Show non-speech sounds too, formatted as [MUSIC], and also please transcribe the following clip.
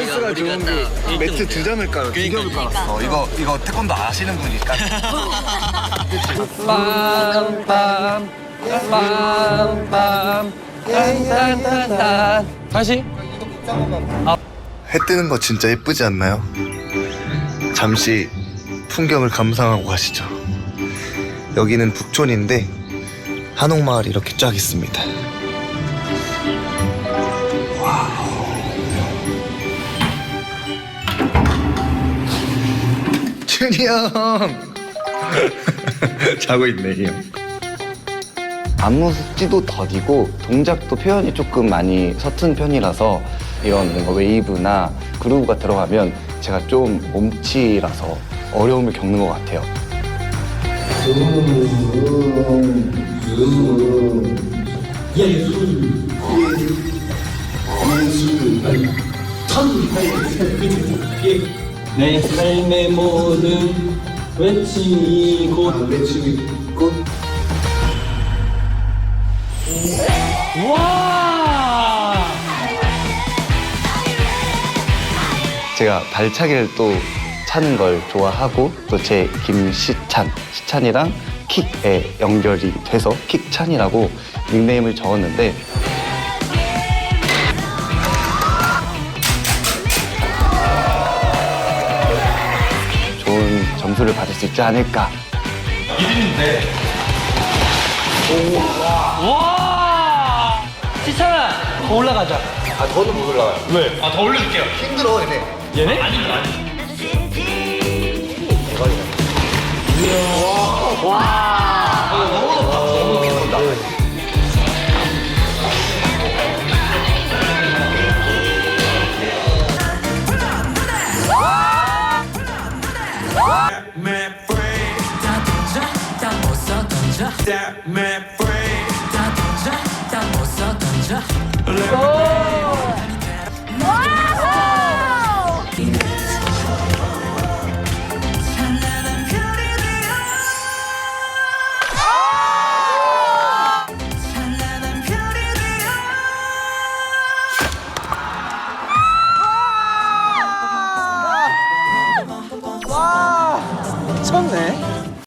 센스가 좋은 게 매트 두 점을 깔아, 두 점을 깔았어. 이거 이거 태권도 아시는 분이니까. 빰빰 빰빰 다시 해 뜨는 거 진짜 예쁘지 않나요? 잠시 풍경을 감상하고 가시죠. 여기는 북촌인데 한옥마을이 이렇게 쫙 있습니다. 준이 형 [LAUGHS] 자고 있네 이 형. 안무 숙지도 더디고 동작도 표현이 조금 많이 서툰 편이라서 이런 뭔가 웨이브나 그루브가 들어가면 제가 좀 몸치라서 어려움을 겪는 것 같아요. 내 삶의 모든 외침이 곧 와! 제가 발차기를 또 차는 걸 좋아하고 또 제 김시찬, 시찬이랑 킥에 연결이 돼서 킥찬이라고 닉네임을 적었는데 점수를 받을 수 있지 않을까 와 시찬아 더 올라가자 아 저는 못 올라가요. 왜? 아 더 올려줄게요 힘들어 얘네. 얘네? 아니 아니 던져 That man frame 다 던져 다 벗어 던져 Let me 와우! 찬란한 별이 되어 찬란한 별이 되어 미쳤네.